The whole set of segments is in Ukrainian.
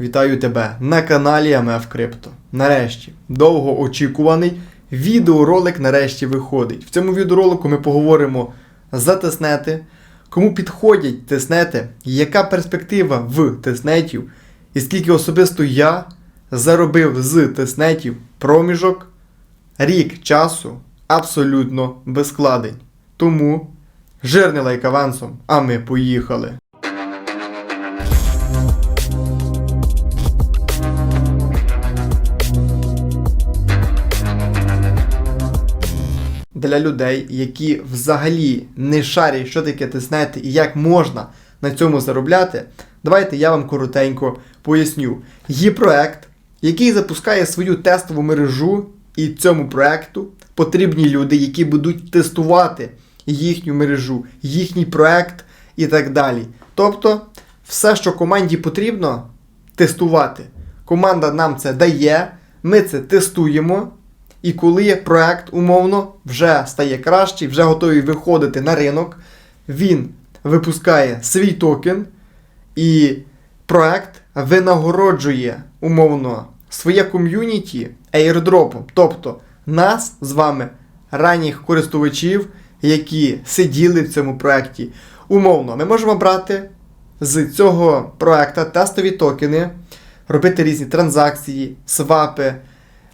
Вітаю тебе на каналі АМФ Крипто. Нарешті, довгоочікуваний відеоролик нарешті виходить. В цьому відеоролику ми поговоримо за тиснети, кому підходять тиснети, яка перспектива в тиснетів, і скільки особисто я заробив з тиснетів проміжок рік часу абсолютно без складень. Тому жирний лайк авансом, а ми поїхали. Для людей, які взагалі не шарять, що таке тиснети і як можна на цьому заробляти, давайте я вам коротенько поясню. Є проект, який запускає свою тестову мережу, і цьому проекту потрібні люди, які будуть тестувати їхню мережу, їхній проект і так далі. Тобто, все, що команді потрібно, тестувати. Команда нам це дає, ми це тестуємо. І коли проект умовно вже стає кращий, вже готовий виходити на ринок, він випускає свій токен, і проект винагороджує умовно своє ком'юніті airdropом. Тобто нас з вами, ранніх користувачів, які сиділи в цьому проекті. Умовно, ми можемо брати з цього проекта тестові токени, робити різні транзакції, свапи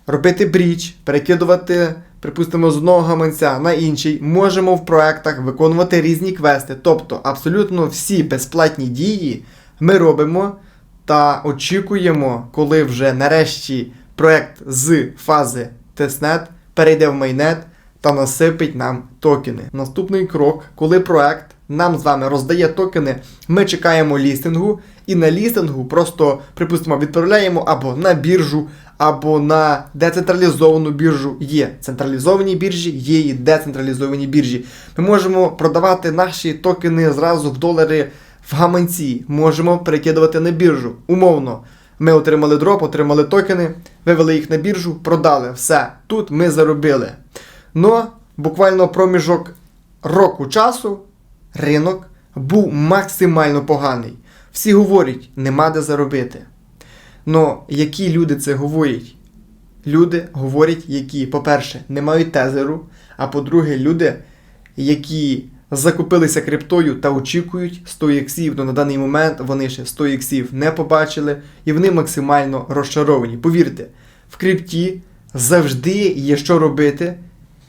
робити бріч, перекидувати, припустимо, з одного гаманця на інший, можемо в проектах виконувати різні квести. Тобто абсолютно всі безплатні дії ми робимо та очікуємо, коли вже нарешті проект з фази тестнет перейде в майнет та насипить нам токени. Наступний крок, коли проект нам з вами роздає токени, ми чекаємо лістингу, і на лістингу просто, припустимо, відправляємо або на біржу, або на децентралізовану біржу. Є централізовані біржі, є і децентралізовані біржі. Ми можемо продавати наші токени зразу в долари в гаманці, можемо перекидувати на біржу. Умовно. Ми отримали дроп, отримали токени, вивели їх на біржу, продали. Все. Тут ми заробили. Но буквально проміжок року часу ринок був максимально поганий. Всі говорять, нема де заробити. Но які люди це говорять? Люди говорять, які, по-перше, не мають тезеру, а по-друге, люди, які закупилися криптою та очікують 100 іксів, но на даний момент вони ще 100 іксів не побачили, і вони максимально розчаровані. Повірте, в крипті завжди є що робити,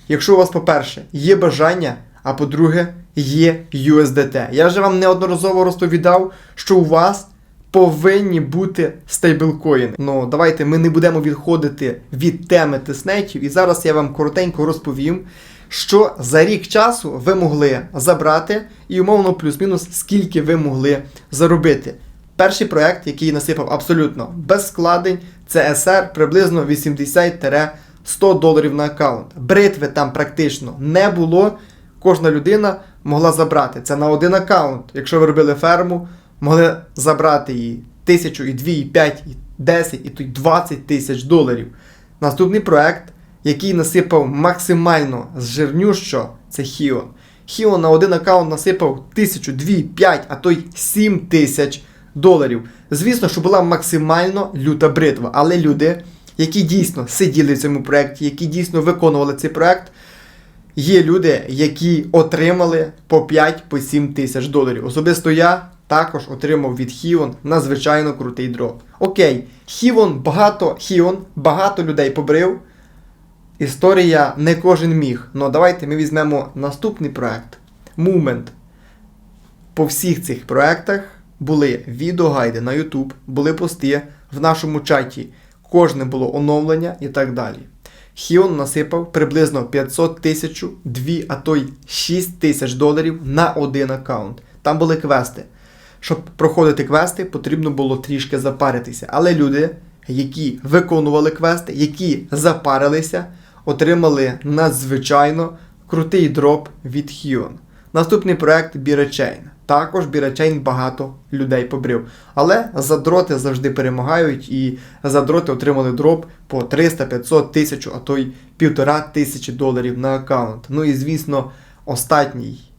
якщо у вас, по-перше, є бажання, а по-друге, є USDT. Я вже вам неодноразово розповідав, що у вас повинні бути стейблкоїни. Ну, давайте ми не будемо відходити від теми тиснетів, і зараз я вам коротенько розповім, що за рік часу ви могли забрати, і умовно плюс-мінус, скільки ви могли заробити. Перший проект, який насипав абсолютно без складень, це SR приблизно 80-100 доларів на аккаунт. Бритви там практично не було. Кожна людина могла забрати це на один аккаунт. Якщо ви робили ферму, могли забрати її тисячу, і дві, і п'ять, і 10, і то й 20 тисяч доларів. Наступний проект, який насипав максимально з жирнющо, це Хіон. Хіон на один аккаунт насипав тисячу, дві, п'ять, а то й 7 тисяч доларів. Звісно, що була максимально люта бритва, але люди, які дійсно сиділи в цьому проекті, які дійсно виконували цей проект. Є люди, які отримали по 5-7 тисяч доларів. Особисто я також отримав від Хіон надзвичайно крутий дроп. Окей, Хіон багато Хіон, багато людей побрив. Історія не кожен міг. Ну давайте ми візьмемо наступний проект. Movement. По всіх цих проектах були відеогайди на YouTube, були пости в нашому чаті. Кожне було оновлення і так далі. Хіон насипав приблизно 500 тисяч, 2, а то й 6 тисяч доларів на один аккаунт. Там були квести. Щоб проходити квести, потрібно було трішки запаритися. Але люди, які виконували квести, які запарилися, отримали надзвичайно крутий дроп від Хіон. Наступний проект Біречейн. Також Біречейн багато людей побрив. Але задроти завжди перемагають, і задроти отримали дроп по 300, 500 тисяч, а то й півтора тисячі доларів на аккаунт. Ну і звісно, останній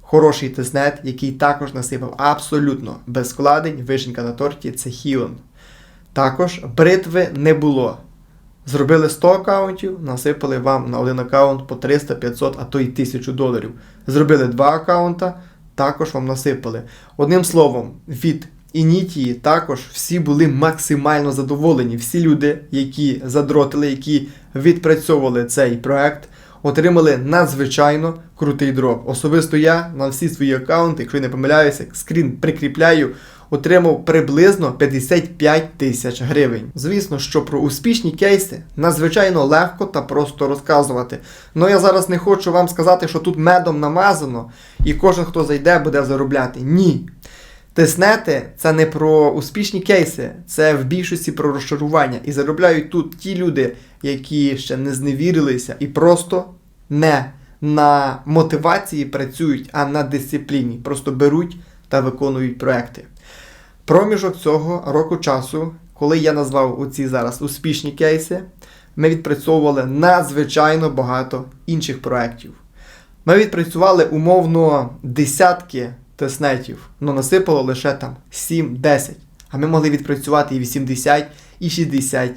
хороший тиснет, який також насипав абсолютно без складень, вишенька на торті, це Хіон. Також бритви не було. Зробили 100 аккаунтів, насипали вам на один аккаунт по 300, 500, а то й 1000 доларів. Зробили два аккаунта, також вам насипали. Одним словом, від Інітії також всі були максимально задоволені. Всі люди, які задротили, які відпрацьовували цей проект, отримали надзвичайно крутий дроп. Особисто я на всі свої аккаунти, якщо я не помиляюся, скрін прикріпляю, отримав приблизно 55 тисяч гривень. Звісно, що про успішні кейси надзвичайно легко та просто розказувати. Но я зараз не хочу вам сказати, що тут медом намазано, і кожен, хто зайде, буде заробляти. Ні. Тиснети це не про успішні кейси, це в більшості про розчарування. І заробляють тут ті люди, які ще не зневірилися і просто не на мотивації працюють, а на дисципліні. Просто беруть та виконують проекти. Проміжок цього року часу, коли я назвав оці зараз успішні кейси, ми відпрацьовували надзвичайно багато інших проєктів. Ми відпрацювали умовно десятки тестнетів, але насипало лише там 7-10. А ми могли відпрацювати і 80, і 60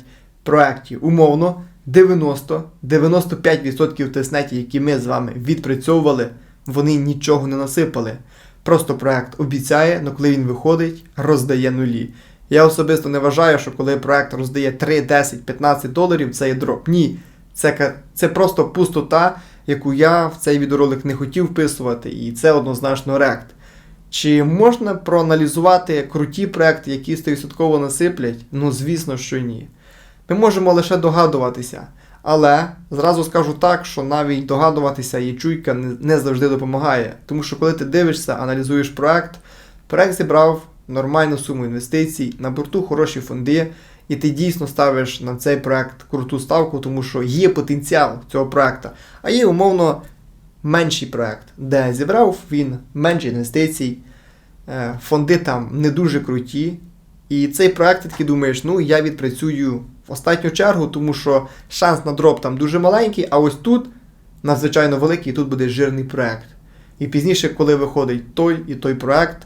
проєктів. Умовно, 90-95% тестнетів, які ми з вами відпрацьовували, вони нічого не насипали. Просто проект обіцяє, але коли він виходить, роздає нулі. Я особисто не вважаю, що коли проект роздає 3, 10, 15 доларів, це є дроп. Ні. Це, це просто пустота, яку я в цей відеоролик не хотів вписувати, і це однозначно рект. Чи можна проаналізувати круті проекти, які 100% насиплять? Ну, звісно, що ні. Ми можемо лише догадуватися. Але зразу скажу так, що навіть догадуватися і чуйка не, завжди допомагає. Тому що коли ти дивишся, аналізуєш проект, проект зібрав нормальну суму інвестицій, на борту хороші фонди, і ти дійсно ставиш на цей проект круту ставку, тому що є потенціал цього проекту. А є умовно менший проект, де зібрав він менше інвестицій, е, фонди там не дуже круті. І цей проект ти такий думаєш, ну я відпрацюю останню чергу, тому що шанс на дроп там дуже маленький, а ось тут надзвичайно великий, і тут буде жирний проект. І пізніше, коли виходить той і той проект,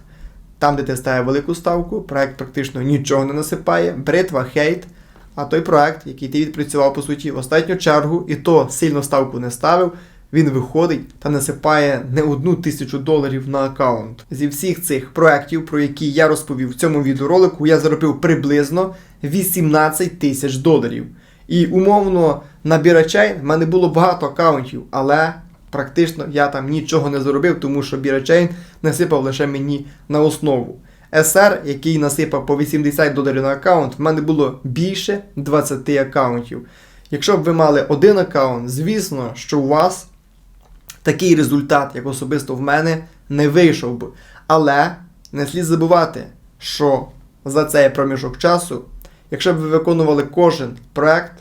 там, де ти ставив велику ставку, проект практично нічого не насипає, бритва, хейт. А той проект, який ти відпрацював, по суті, в останню чергу, і то сильно ставку не ставив, він виходить та насипає не одну тисячу доларів на аккаунт. Зі всіх цих проєктів, про які я розповів в цьому відеоролику, я заробив приблизно 18 тисяч доларів. І умовно на бірачей в мене було багато аккаунтів, але практично я там нічого не заробив, тому що бірачейн насипав лише мені на основу. SR, який насипав по 80 доларів на аккаунт, в мене було більше 20 аккаунтів. Якщо б ви мали один аккаунт, звісно, що у вас такий результат, як особисто в мене, не вийшов би. Але не слід забувати, що за цей проміжок часу, якщо б ви виконували кожен проект,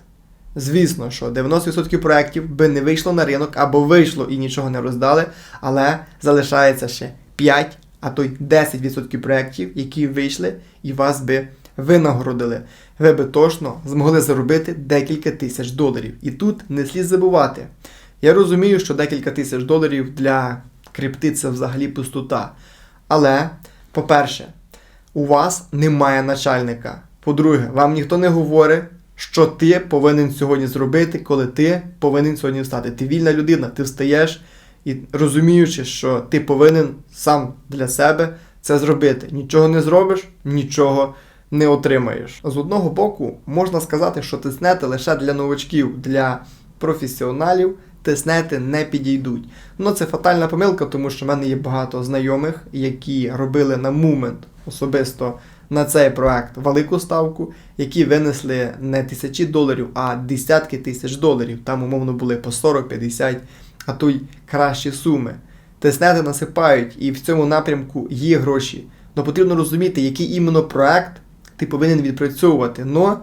звісно, що 90% проєктів би не вийшло на ринок або вийшло і нічого не роздали, але залишається ще 5, а то й 10% проєктів, які вийшли і вас би винагородили. Ви би точно змогли заробити декілька тисяч доларів. І тут не слід забувати. Я розумію, що декілька тисяч доларів для крипти це взагалі пустота. Але, по-перше, у вас немає начальника. По-друге, вам ніхто не говорить, що ти повинен сьогодні зробити, коли ти повинен сьогодні встати. Ти вільна людина, ти встаєш і розуміючи, що ти повинен сам для себе це зробити. Нічого не зробиш, нічого не отримаєш. З одного боку, можна сказати, що тиснети лише для новачків, для професіоналів тиснети не підійдуть. Ну це фатальна помилка, тому що в мене є багато знайомих, які робили на момент особисто на цей проект велику ставку, які винесли не тисячі доларів, а десятки тисяч доларів. Там, умовно, були по 40-50, а то й кращі суми. Тиснети насипають, і в цьому напрямку є гроші. Но потрібно розуміти, який іменно проект ти повинен відпрацьовувати. Но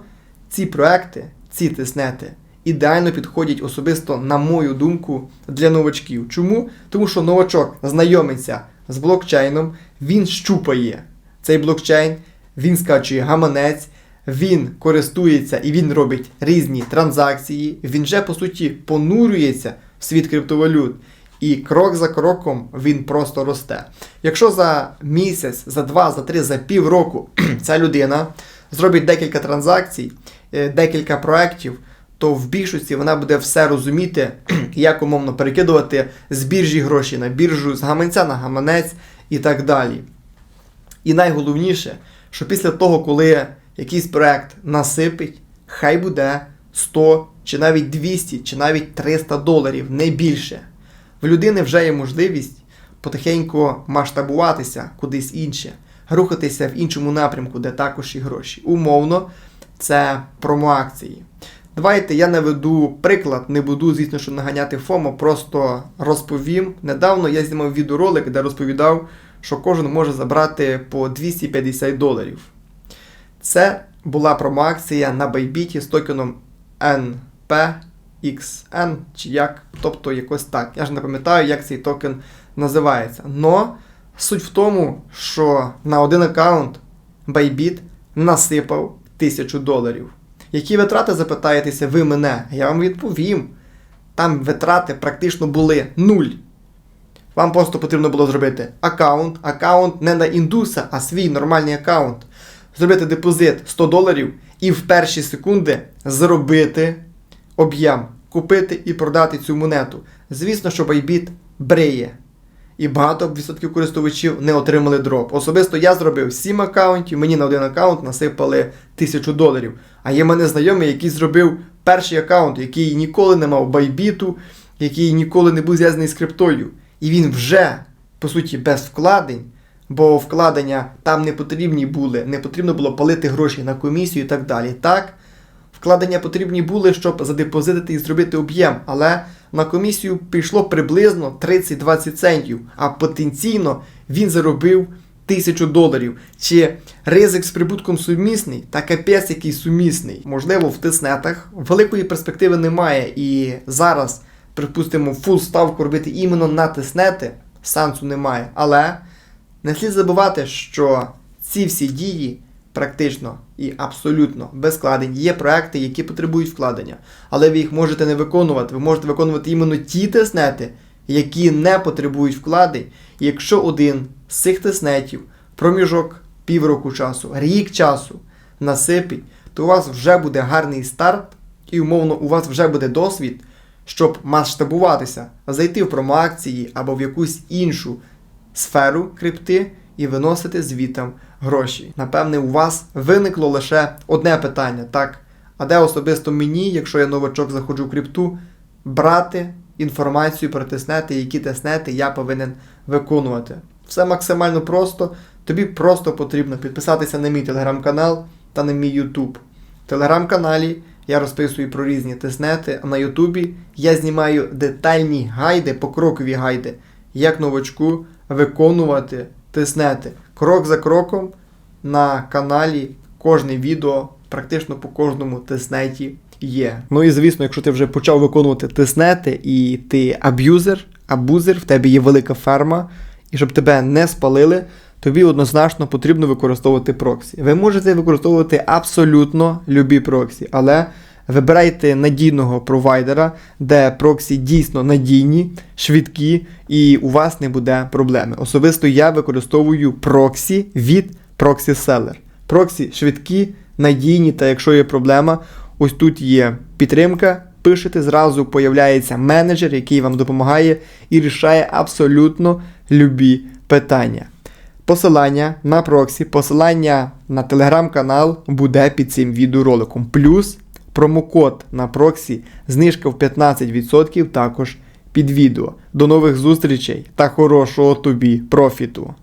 ці проекти, ці тиснети ідеально підходять особисто, на мою думку, для новачків. Чому? Тому що новачок знайомиться з блокчейном, він щупає цей блокчейн, він скачує гаманець, він користується і він робить різні транзакції, він вже по суті понурюється в світ криптовалют. І крок за кроком він просто росте. Якщо за місяць, за два, за три, за півроку ця людина зробить декілька транзакцій, е, декілька проєктів, то в більшості вона буде все розуміти, як умовно перекидувати з біржі гроші на біржу, з гаманця на гаманець і так далі. І найголовніше, що після того, коли якийсь проект насипить, хай буде 100 чи навіть 200, чи навіть 300 доларів, не більше. В людини вже є можливість потихеньку масштабуватися кудись інше, рухатися в іншому напрямку, де також і гроші. Умовно, це промоакції. Давайте я наведу приклад, не буду, звісно, що наганяти ФОМО, просто розповім. Недавно я знімав відеоролик, де розповідав, що кожен може забрати по 250 доларів. Це була промоакція на Байбіті з токеном NPXN чи як, тобто якось так. Я ж не пам'ятаю, як цей токен називається. Но суть в тому, що на один аккаунт Bybit насипав 1000 доларів. Які витрати запитаєтеся ви мене? Я вам відповім. Там витрати практично були нуль. Вам просто потрібно було зробити аккаунт, аккаунт не на індуса, а свій нормальний аккаунт. Зробити депозит 100 доларів і в перші секунди зробити об'єм, купити і продати цю монету. Звісно, що Bybit бриє. І багато відсотків користувачів не отримали дроп. Особисто я зробив 7 аккаунтів, мені на один аккаунт насипали 1000 доларів. А є мене знайомий, який зробив перший аккаунт, який ніколи не мав байбіту, який ніколи не був зв'язаний з криптою. І він вже, по суті, без вкладень, бо вкладення там не потрібні були, не потрібно було палити гроші на комісію і так далі. Так, вкладення потрібні були, щоб задепозитити і зробити об'єм, але на комісію пішло приблизно 30-20 центів, а потенційно він заробив 1000 доларів. Чи ризик з прибутком сумісний, та капець який сумісний. Можливо, в тиснетах великої перспективи немає. І зараз, припустимо, фул ставку робити іменно на тиснети, сенсу немає. Але не слід забувати, що ці всі дії практично і абсолютно без вкладень. Є проекти, які потребують вкладення, але ви їх можете не виконувати. Ви можете виконувати іменно ті теснети, які не потребують вкладень. Якщо один з цих теснетів проміжок півроку часу, рік часу насипить, то у вас вже буде гарний старт, і умовно у вас вже буде досвід, щоб масштабуватися, зайти в промоакції або в якусь іншу сферу крипти і виносити звітам гроші. Напевне, у вас виникло лише одне питання, так? А де особисто мені, якщо я новачок заходжу в крипту, брати інформацію про теснети, які теснети я повинен виконувати? Все максимально просто. Тобі просто потрібно підписатися на мій телеграм-канал та на мій Ютуб. В телеграм-каналі я розписую про різні теснети, а на Ютубі я знімаю детальні гайди, покрокові гайди, як новачку виконувати теснети. Крок за кроком на каналі кожне відео, практично по кожному теснеті є. Ну і звісно, якщо ти вже почав виконувати теснети і ти аб'юзер, абузер, в тебе є велика ферма, і щоб тебе не спалили, тобі однозначно потрібно використовувати проксі. Ви можете використовувати абсолютно любі проксі, але вибирайте надійного провайдера, де проксі дійсно надійні, швидкі, і у вас не буде проблеми. Особисто я використовую проксі від Proxy Seller. Проксі швидкі, надійні, та якщо є проблема, ось тут є підтримка. Пишете, зразу появляється менеджер, який вам допомагає і рішає абсолютно любі питання. Посилання на проксі, посилання на телеграм-канал буде під цим відеороликом. Плюс промокод на проксі, знижка в 15% також під відео. До нових зустрічей та хорошого тобі профіту!